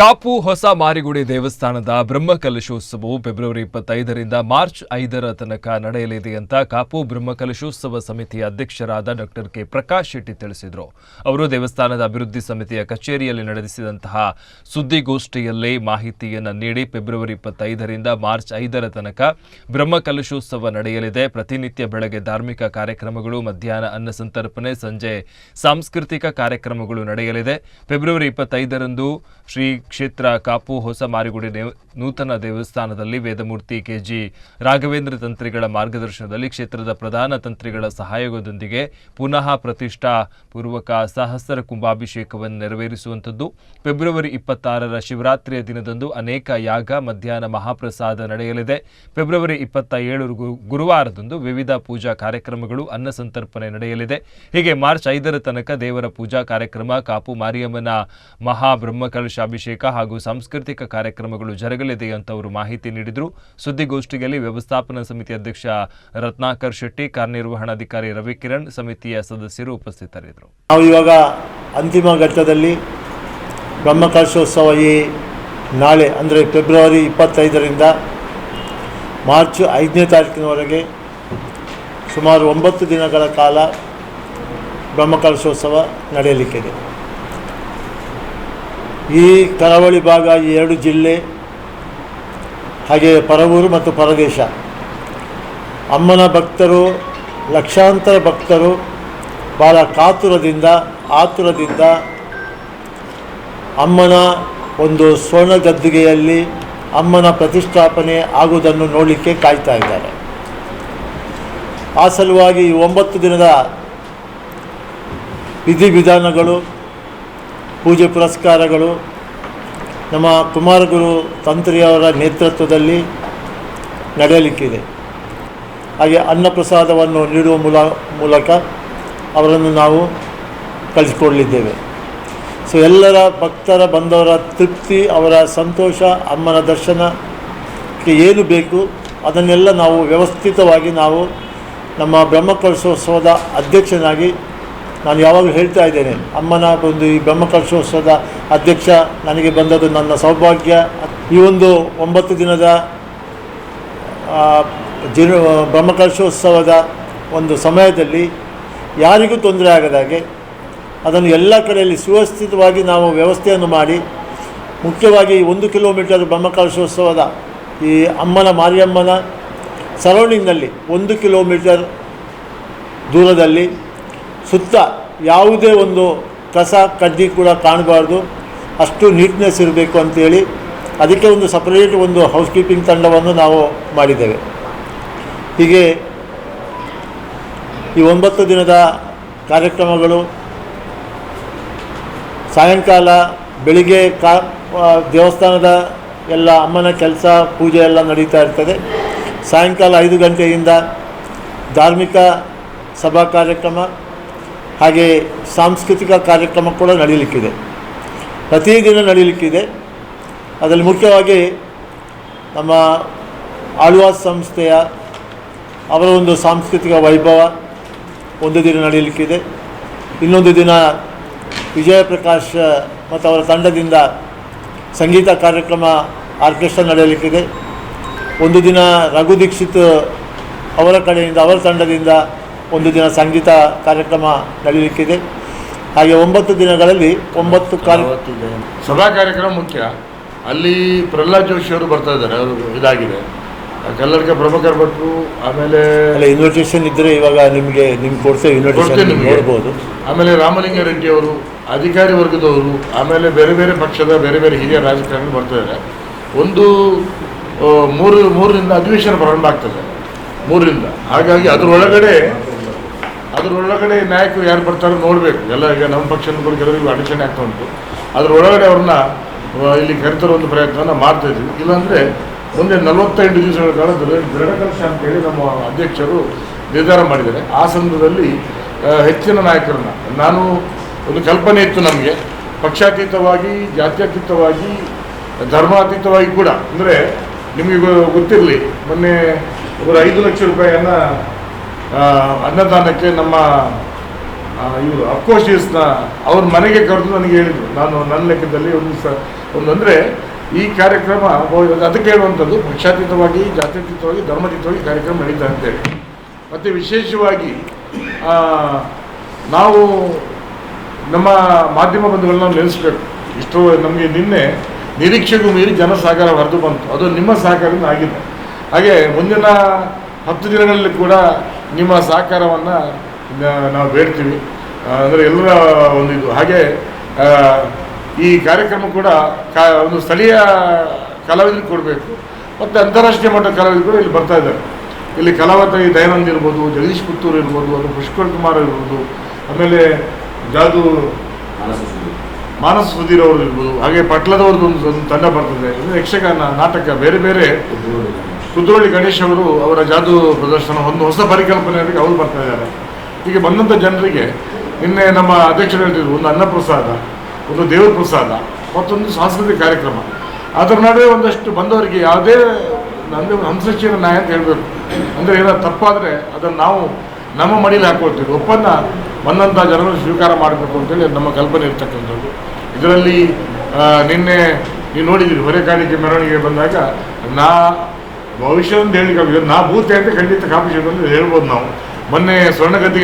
ಕಾಪು ಹೊಸ ಮಾರಿಗುಡಿ ದೇವಸ್ಥಾನದ ಬ್ರಹ್ಮಕಲಶೋತ್ಸವವು ಫೆಬ್ರವರಿ ಇಪ್ಪತ್ತೈದರಿಂದ ಮಾರ್ಚ್ ಐದರ ತನಕ ನಡೆಯಲಿದೆ ಅಂತ ಕಾಪು ಬ್ರಹ್ಮಕಲಶೋತ್ಸವ ಸಮಿತಿಯ ಅಧ್ಯಕ್ಷರಾದ ಡಾಕ್ಟರ್ ಕೆ ಪ್ರಕಾಶ್ ಶೆಟ್ಟಿ ತಿಳಿಸಿದರು. ಅವರು ದೇವಸ್ಥಾನದ ಅಭಿವೃದ್ಧಿ ಸಮಿತಿಯ ಕಚೇರಿಯಲ್ಲಿ ನಡೆಸಿದಂತಹ ಸುದ್ದಿಗೋಷ್ಠಿಯಲ್ಲಿ ಮಾಹಿತಿಯನ್ನು ನೀಡಿ ಫೆಬ್ರವರಿ ಇಪ್ಪತ್ತೈದರಿಂದ ಮಾರ್ಚ್ ಐದರ ತನಕ ಬ್ರಹ್ಮಕಲಶೋತ್ಸವ ನಡೆಯಲಿದೆ. ಪ್ರತಿನಿತ್ಯ ಬೆಳಗ್ಗೆ ಧಾರ್ಮಿಕ ಕಾರ್ಯಕ್ರಮಗಳು, ಮಧ್ಯಾಹ್ನ ಅನ್ನ ಸಂತರ್ಪಣೆ, ಸಂಜೆ ಸಾಂಸ್ಕೃತಿಕ ಕಾರ್ಯಕ್ರಮಗಳು ನಡೆಯಲಿದೆ. ಫೆಬ್ರವರಿ ಇಪ್ಪತ್ತೈದರಂದು ಶ್ರೀ ಕ್ಷೇತ್ರ ಕಾಪು ಹೊಸ ಮಾರಿಗುಡಿ ದೇವ, ನೂತನ ದೇವಸ್ಥಾನದಲ್ಲಿ ವೇದಮೂರ್ತಿ ಕೆಜಿ ರಾಘವೇಂದ್ರ ತಂತ್ರಿಗಳ ಮಾರ್ಗದರ್ಶನದಲ್ಲಿ ಕ್ಷೇತ್ರದ ಪ್ರಧಾನ ತಂತ್ರಿಗಳ ಸಹಯೋಗದೊಂದಿಗೆ ಪುನಃ ಪ್ರತಿಷ್ಠಾ ಪೂರ್ವಕ ಸಹಸ್ರ ಕುಂಭಾಭಿಷೇಕವನ್ನು ನೆರವೇರಿಸುವಂಥದ್ದು. ಫೆಬ್ರವರಿ ಇಪ್ಪತ್ತಾರರ ಶಿವರಾತ್ರಿಯ ದಿನದಂದು ಅನೇಕ ಯಾಗ, ಮಧ್ಯಾಹ್ನ ಮಹಾಪ್ರಸಾದ ನಡೆಯಲಿದೆ. ಫೆಬ್ರವರಿ ಇಪ್ಪತ್ತ ಏಳು ಗುರುವಾರದಂದು ವಿವಿಧ ಪೂಜಾ ಕಾರ್ಯಕ್ರಮಗಳು ಅನ್ನ ಸಂತರ್ಪಣೆ ನಡೆಯಲಿದೆ. ಹೀಗೆ ಮಾರ್ಚ್ ಐದರ ತನಕ ದೇವರ ಪೂಜಾ ಕಾರ್ಯಕ್ರಮ ಕಾಪು ಮಾರಿಯಮ್ಮನ ಮಹಾಬ್ರಹ್ಮಕಲಶಾಭಿಷೇಕ ಹಾಗೂ ಸಾಂಸ್ಕೃತಿಕ ಕಾರ್ಯಕ್ರಮಗಳು ಜರುಗಲಿದೆ ಅಂತ ಅವರು ಮಾಹಿತಿ ನೀಡಿದರು. ಸುದ್ದಿಗೋಷ್ಠಿಯಲ್ಲಿ ವ್ಯವಸ್ಥಾಪನಾ ಸಮಿತಿ ಅಧ್ಯಕ್ಷ ರತ್ನಾಕರ್ ಶೆಟ್ಟಿ, ಕಾರ್ಯನಿರ್ವಹಣಾಧಿಕಾರಿ ರವಿಕಿರಣ್ ಸಮಿತಿಯ ಸದಸ್ಯರು ಉಪಸ್ಥಿತರಿದ್ದರು. ನಾವು ಇವಾಗ ಅಂತಿಮ ಘಟ್ಟದಲ್ಲಿ ಬ್ರಹ್ಮಕಲಶೋತ್ಸವ ಈ ನಾಳೆ, ಅಂದರೆ ಫೆಬ್ರವರಿ ಇಪ್ಪತ್ತೈದರಿಂದ ಮಾರ್ಚ್ ಐದನೇ ತಾರೀಕಿನವರೆಗೆ ಸುಮಾರು ಒಂಬತ್ತು ದಿನಗಳ ಕಾಲ ಬ್ರಹ್ಮಕಲಶೋತ್ಸವ ನಡೆಯಲಿಕ್ಕಿದೆ. ಈ ಕರಾವಳಿ ಭಾಗ ಈ ಎರಡು ಜಿಲ್ಲೆ, ಹಾಗೆ ಪರವೂರು ಮತ್ತು ಪರದೇಶ. ಅಮ್ಮನ ಭಕ್ತರು, ಲಕ್ಷಾಂತರ ಭಕ್ತರು ಬಹಳ ಕಾತುರದಿಂದ, ಆತುರದಿಂದ ಅಮ್ಮನ ಒಂದು ಸ್ವರ್ಣ ಗದ್ದುಗೆಯಲ್ಲಿ ಅಮ್ಮನ ಪ್ರತಿಷ್ಠಾಪನೆ ಆಗುವುದನ್ನು ನೋಡಲಿಕ್ಕೆ ಕಾಯ್ತಾ ಇದ್ದಾರೆ. ಆ ಸಲುವಾಗಿ ಒಂಬತ್ತು ದಿನದ ವಿಧಿವಿಧಾನಗಳು ಪೂಜೆ ಪುರಸ್ಕಾರಗಳು. ನಮ್ಮ ಕುಮಾರಗುರು ತಂತ್ರಿಯವರ ನೇತೃತ್ವದಲ್ಲಿ ನಡೆಯಲಿಕ್ಕಿದೆ. ಹಾಗೆ ಅನ್ನಪ್ರಸಾದವನ್ನು ನೀಡುವ ಮೂಲ, ಮೂಲಕ ಅವರನ್ನು ನಾವು ಕಳಿಸ್ಕೊಡಲಿದ್ದೇವೆ. ಸೊ ಎಲ್ಲರ ಭಕ್ತರ ಬಂದವರ ತೃಪ್ತಿ, ಅವರ ಸಂತೋಷ, ಅಮ್ಮನ ದರ್ಶನಕ್ಕೆ ಏನು ಬೇಕು ಅದನ್ನೆಲ್ಲ ನಾವು ವ್ಯವಸ್ಥಿತವಾಗಿ ನಾವು ನಮ್ಮ ಬ್ರಹ್ಮಕಲಶೋತ್ಸವದ ಅಧ್ಯಕ್ಷನಾಗಿ ನಾನು ಯಾವಾಗಲೂ ಹೇಳ್ತಾ ಇದ್ದೇನೆ, ಅಮ್ಮನ ಒಂದು ಈ ಬ್ರಹ್ಮಕಲಶೋತ್ಸವದ ಅಧ್ಯಕ್ಷ ನನಗೆ ಬಂದದ್ದು ನನ್ನ ಸೌಭಾಗ್ಯ. ಈ ಒಂದು ಒಂಬತ್ತು ದಿನದ ಜಿನ ಬ್ರಹ್ಮಕಲಶೋತ್ಸವದ ಒಂದು ಸಮಯದಲ್ಲಿ ಯಾರಿಗೂ ತೊಂದರೆ ಆಗದಾಗೆ ಅದನ್ನು ಎಲ್ಲ ಕಡೆಯಲ್ಲಿ ಸುವ್ಯವಸ್ಥಿತವಾಗಿ ನಾವು ವ್ಯವಸ್ಥೆಯನ್ನು ಮಾಡಿ, ಮುಖ್ಯವಾಗಿ ಒಂದು ಕಿಲೋಮೀಟರ್ ಬ್ರಹ್ಮಕಲಶೋತ್ಸವದ ಈ ಅಮ್ಮನ, ಮಾರಿಯಮ್ಮನ, ಸರೌಂಡಿಂಗ್ನಲ್ಲಿ ಒಂದು ಕಿಲೋಮೀಟರ್ ದೂರದಲ್ಲಿ ಸುತ್ತ ಯಾವುದೇ ಒಂದು ಕಸ, ಕಡ್ಡಿ ಕೂಡ ಕಾಣಬಾರ್ದು. ಅಷ್ಟು ನೀಟ್ನೆಸ್ ಇರಬೇಕು ಅಂತೇಳಿ ಅದಕ್ಕೆ ಒಂದು ಸಪ್ರೇಟ್ ಒಂದು ಹೌಸ್ ಕೀಪಿಂಗ್ ತಂಡವನ್ನು ನಾವು ಮಾಡಿದ್ದೇವೆ. ಹೀಗೆ ಈ ಒಂಬತ್ತು ದಿನದ ಕಾರ್ಯಕ್ರಮಗಳು ಸಾಯಂಕಾಲ ಬೆಳಿಗ್ಗೆ ಕಾ ದೇವಸ್ಥಾನದ ಎಲ್ಲ ಅಮ್ಮನ ಕೆಲಸ, ಪೂಜೆ ಎಲ್ಲ ನಡೀತಾ ಇರ್ತದೆ. ಸಾಯಂಕಾಲ ಐದು ಗಂಟೆಯಿಂದ ಧಾರ್ಮಿಕ ಸಭಾ ಕಾರ್ಯಕ್ರಮ ಹಾಗೆ ಸಾಂಸ್ಕೃತಿಕ ಕಾರ್ಯಕ್ರಮ ಕೂಡ ನಡೀಲಿಕ್ಕಿದೆ. ಪ್ರತಿದಿನ ನಡೀಲಿಕ್ಕಿದೆ. ಅದರಲ್ಲಿ ಮುಖ್ಯವಾಗಿ ನಮ್ಮ ಆಳ್ವಾಸ್ ಸಂಸ್ಥೆಯ ಅವರ ಒಂದು ಸಾಂಸ್ಕೃತಿಕ ವೈಭವ ಒಂದು ದಿನ ನಡೆಯಲಿಕ್ಕಿದೆ ಇನ್ನೊಂದು ದಿನ ವಿಜಯ ಪ್ರಕಾಶ್ ಮತ್ತು ಅವರ ತಂಡದಿಂದ ಸಂಗೀತ ಕಾರ್ಯಕ್ರಮ ಆರ್ಕೆಸ್ಟ್ರಾ ನಡೆಯಲಿಕ್ಕಿದೆ. ಒಂದು ದಿನ ರಘು ದೀಕ್ಷಿತ್ ಅವರ ಕಡೆಯಿಂದ, ಅವರ ತಂಡದಿಂದ ಒಂದು ದಿನ ಸಂಗೀತ ಕಾರ್ಯಕ್ರಮ ನಡೆಯಲಿಕ್ಕಿದೆ ಹಾಗೆ ಒಂಬತ್ತು ದಿನಗಳಲ್ಲಿ ಒಂಬತ್ತು ಸಭಾ ಕಾರ್ಯಕ್ರಮ ಮುಖ್ಯ. ಅಲ್ಲಿ ಪ್ರಹ್ಲಾದ್ ಜೋಶಿ ಅವರು ಬರ್ತಾ ಇದ್ದಾರೆ ಅವರು ಇದಾಗಿದೆ. ಕಲ್ಲರ್ಕ ಪ್ರಭಾಕರ್ ಭಟ್ರು ಆಮೇಲೆ ಅಲ್ಲ ಇನ್ವಿಟೇಷನ್ ಇದ್ದರೆ ಇವಾಗ ನಿಮಗೆ ನಿಮ್ಗೆ ಕೊಡ್ತೇವೆ ಕೊಡ್ತೇನೆ ಇನ್ವಿಟೇಷನ್ ನಿಮ್ಗೆ. ನೋಡ್ಬೋದು. ಆಮೇಲೆ ರಾಮಲಿಂಗ ರೆಡ್ಡಿ ಅವರು ಅಧಿಕಾರಿ ವರ್ಗದವರು ಆಮೇಲೆ ಬೇರೆ ಬೇರೆ ಪಕ್ಷದ ಬೇರೆ ಬೇರೆ ಹಿರಿಯ ರಾಜಕಾರಣಿ ಬರ್ತಾ ಇದ್ದಾರೆ. ಒಂದು ಆ, ಮೂರು ಮೂರರಿಂದ ಅಧಿವೇಶನ ಪ್ರಾರಂಭ ಆಗ್ತದೆ. ಮೂರರಿಂದ. ಹಾಗಾಗಿ ಅದರೊಳಗಡೆ ಅದರೊಳಗಡೆ ನಾಯಕರು ಯಾರು ಬರ್ತಾರೋ ನೋಡಬೇಕು. ಎಲ್ಲ ಈಗ ನಮ್ಮ ಪಕ್ಷದ ಬಗ್ಗೆ ಕೆಲವರಿಗೆ ಅಡಚಣೆ ಆಗ್ತಾ ಉಂಟು. ಅದರೊಳಗಡೆ ಅವ್ರನ್ನ ಇಲ್ಲಿ ಕರೆತರೋ ಒಂದು ಪ್ರಯತ್ನನ ಮಾಡ್ತಾ ಇದ್ದೀವಿ. ಇಲ್ಲಾಂದರೆ ಮುಂದೆ ನಲವತ್ತೈದು ದಿವಸಗಳ ಕಾಲ ಅಂತ ಅಂತೇಳಿ ನಮ್ಮ ಅಧ್ಯಕ್ಷರು ನಿರ್ಧಾರ ಮಾಡಿದ್ದಾರೆ. ಆ ಸಂದರ್ಭದಲ್ಲಿ ಹೆಚ್ಚಿನ ನಾಯಕರನ್ನ, ನಾನು ಒಂದು ಕಲ್ಪನೆ ಇತ್ತು ನಮಗೆ. ಪಕ್ಷಾತೀತವಾಗಿ, ಜಾತ್ಯತೀತವಾಗಿ, ಧರ್ಮಾತೀತವಾಗಿ ಕೂಡ. ಅಂದರೆ ನಿಮಗೆ ಗೊತ್ತಿರಲಿ, ಮೊನ್ನೆ ಒಂದು ಐದು ಲಕ್ಷ ರೂಪಾಯಿಯನ್ನ ಅನ್ನದಾನಕ್ಕೆ ನಮ್ಮ ಇವರು ಅಫ್ಕೋರ್ಸ್ ಅವ್ರ ಮನೆಗೆ ಕರೆದು ನನಗೆ ಹೇಳಿದರು. ನಾನು ನನ್ನ ಲೆಕ್ಕದಲ್ಲಿ ಒಂದು ಸ, ಒಂದು ಅಂದರೆ ಈ ಕಾರ್ಯಕ್ರಮ ಅದಕ್ಕೆ ಹೇಳುವಂಥದ್ದು ಪಕ್ಷಾತೀತವಾಗಿ, ಜಾತ್ಯತೀತವಾಗಿ, ಧರ್ಮತೀತವಾಗಿ ಕಾರ್ಯಕ್ರಮ ನಡೀತಾ ಅಂತೇಳಿ ಮತ್ತು ವಿಶೇಷವಾಗಿ ನಾವು ನಮ್ಮ ಮಾಧ್ಯಮ ಬಂಧುಗಳನ್ನ ನೆನೆಸ್ಬೇಕು. ಇಷ್ಟು ನಮಗೆ ನಿನ್ನೆ ನಿರೀಕ್ಷೆಗೂ ಮೀರಿ ಜನಸಾಗರ ಹೊರದು ಬಂತು. ಅದು ನಿಮ್ಮ ಸಹಕಾರದಿಂದ ಆಗಿದೆ. ಹಾಗೆ ಮುಂದಿನ ಹತ್ತು ದಿನಗಳಲ್ಲಿ ಕೂಡ ನಿಮ್ಮ ಸಹಕಾರವನ್ನು ನಾವು ಬೇಡ್ತೀವಿ. ಅಂದರೆ ಎಲ್ಲರ ಒಂದು ಇದು. ಹಾಗೆ ಈ ಕಾರ್ಯಕ್ರಮ ಕೂಡ ಒಂದು ಸ್ಥಳೀಯ ಕಲಾವಿದರಿಗೆ ಕೊಡಬೇಕು. ಮತ್ತು ಅಂತಾರಾಷ್ಟ್ರೀಯ ಮಟ್ಟದ ಕಲಾವಿದರು ಕೂಡ ಇಲ್ಲಿ ಬರ್ತಾ ಇದ್ದಾರೆ. ಇಲ್ಲಿ ಕಲಾವತ ಈ ದಯಾನಂದ್ ಇರ್ಬೋದು, ಜಗದೀಶ್ ಪುತ್ತೂರು ಇರ್ಬೋದು, ಅದು ಪುಷ್ಕರ್ ಕುಮಾರ್ ಇರ್ಬೋದು, ಆಮೇಲೆ ಜಾದು ಮಾನಸ್ ಸುಧೀರ್ ಅವರು ಇರ್ಬೋದು, ಹಾಗೆ ಪಟ್ಲದವ್ರದ್ದು ಒಂದು ತಂಡ ಬರ್ತದೆ. ಯಕ್ಷಗಾನ, ನಾಟಕ, ಬೇರೆ ಬೇರೆ. ಕುದ್ರೋಳಿ ಗಣೇಶ್ ಅವರು ಅವರ ಜಾದು ಪ್ರದರ್ಶನ, ಒಂದು ಹೊಸ ಪರಿಕಲ್ಪನೆಯವರಿಗೆ ಅವರು ಬರ್ತಾ ಇದ್ದಾರೆ. ಹೀಗೆ ಬಂದಂಥ ಜನರಿಗೆ ನಿನ್ನೆ ನಮ್ಮ ಅಧ್ಯಕ್ಷರು ಹೇಳ್ತಿದ್ರು ಒಂದು ಅನ್ನಪ್ರಸಾದ, ಒಂದು ದೇವ್ರ ಪ್ರಸಾದ ಮತ್ತೊಂದು ಸಾಂಸ್ಕೃತಿಕ ಕಾರ್ಯಕ್ರಮ. ಅದರ ನಡುವೆ ಒಂದಷ್ಟು ಬಂದವರಿಗೆ ಯಾವುದೇ ಅಂದರೆ ಹಂಸಶೀಲ ನ್ಯಾಯ ಅಂತ ಹೇಳಬೇಕು. ಅಂದರೆ ಏನಾದ್ರು ತಪ್ಪಾದರೆ ಅದನ್ನು ನಾವು ನಮ್ಮ ಮಡಿಲಿ ಹಾಕ್ಕೊಳ್ತೀವಿ ಒಪ್ಪಂದ ಬಂದಂಥ ಜನರು ಸ್ವೀಕಾರ ಮಾಡಬೇಕು ಅಂತೇಳಿ ನಮ್ಮ ಕಲ್ಪನೆ ಇರ್ತಕ್ಕಂಥದ್ದು. ಇದರಲ್ಲಿ ನಿನ್ನೆ ನೀವು ನೋಡಿದ್ದೀರಿ ಹೊರೆಕಾಣಿಕೆ ಮೆರವಣಿಗೆ ಬಂದಾಗ ನಾ ಭವಿಷ್ಯದ ಹೇಳಿಕೆ ನಾ ಭೂತೆ ಅಂತ ಖಂಡಿತ ಕಾಪಿ ಹೇಳ್ಬೋದು ನಾವು ಮೊನ್ನೆ ಸ್ವರ್ಣಗದ್ದಿಗೆ